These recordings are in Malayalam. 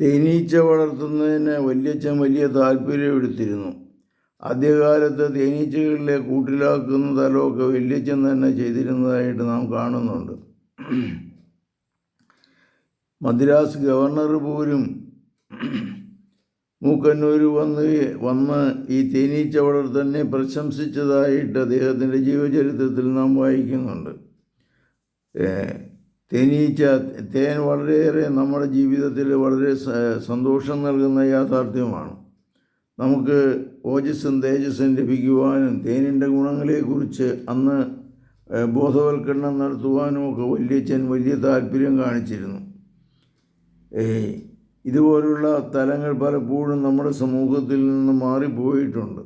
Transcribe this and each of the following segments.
തേനീച്ച വളർത്തുന്നതിന് വല്യച്ഛൻ വലിയ താല്പര്യം എടുത്തിരുന്നു. ആദ്യകാലത്ത് തേനീച്ചകളിലെ കൂട്ടിലാക്കുന്ന തലമൊക്കെ വല്യച്ഛൻ തന്നെ ചെയ്തിരുന്നതായിട്ട് നാം കാണുന്നുണ്ട്. മദ്രാസ് ഗവർണർ പോലും മൂക്കന്നൂർ വന്ന് വന്ന് ഈ തേനീച്ച വളർത്തലിനെ പ്രശംസിച്ചതായിട്ട് അദ്ദേഹത്തിന്റെ ജീവചരിത്രത്തിൽ നാം വായിക്കുന്നുണ്ട്. തേനീച്ച തേൻ വളരെയേറെ നമ്മുടെ ജീവിതത്തിൽ വളരെ സന്തോഷം നൽകുന്ന യാഥാർത്ഥ്യമാണ്. നമുക്ക് ഓജസ്സും തേജസ്സും ലഭിക്കുവാനും തേനിന്റെ ഗുണങ്ങളെക്കുറിച്ച് അന്ന് ബോധവൽക്കരണം നടത്തുവാനും ഒക്കെ വല്യച്ഛൻ വലിയ താല്പര്യം കാണിച്ചിരുന്നു. ഇതുപോലുള്ള തലങ്ങൾ പലപ്പോഴും നമ്മുടെ സമൂഹത്തിൽ നിന്ന് മാറിപ്പോയിട്ടുണ്ട്.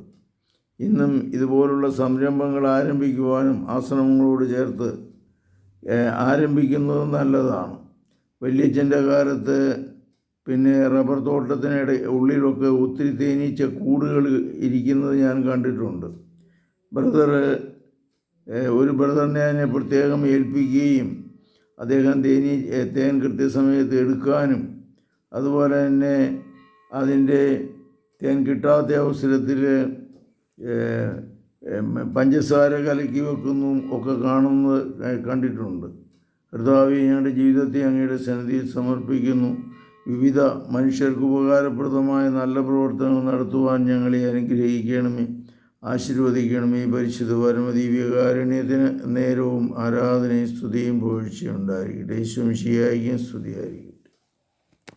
ഇന്നും ഇതുപോലുള്ള സംരംഭങ്ങൾ ആരംഭിക്കുവാനും ആശ്രമങ്ങളോട് ചേർത്ത് ആരംഭിക്കുന്നത് നല്ലതാണ്. വല്യച്ഛന്റെ കാലത്ത് പിന്നെ റബ്ബർ തോട്ടത്തിനിട ഉള്ളിലൊക്കെ ഒത്തിരി തേനീച്ച കൂടുകൾ ഇരിക്കുന്നത് ഞാൻ കണ്ടിട്ടുണ്ട്. ബ്രദർ ഒരു ബ്രദറിനെ അതിനെ പ്രത്യേകം ഏൽപ്പിക്കുകയും അദ്ദേഹം തേനീ തേൻ കൃത്യസമയത്ത് എടുക്കാനും അതുപോലെ തന്നെ അതിന്റെ തേൻ കിട്ടാത്ത അവസരത്തിൽ പഞ്ചസാര കലക്കി വെക്കുന്നു ഒക്കെ കാണുന്നത് കണ്ടിട്ടുണ്ട്. കർത്താവ് ഞങ്ങളുടെ ജീവിതത്തെ അങ്ങയുടെ സന്നിധിയിൽ സമർപ്പിക്കുന്നു. വിവിധ മനുഷ്യർക്ക് ഉപകാരപ്രദമായ നല്ല പ്രവർത്തനങ്ങൾ നടത്തുവാൻ ഞങ്ങളെ അനുഗ്രഹിക്കണമേ. ആശീർവദിക്കണമേ. പരിശുദ്ധ പരമദിവ്യകാരുണ്യത്തിന് നേരവും ആരാധനയും സ്തുതിയും പുകഴ്ചയുണ്ടായിരിക്കട്ടെ യേശും ശിയായിരിക്കും സ്തുതിയായിരിക്കും.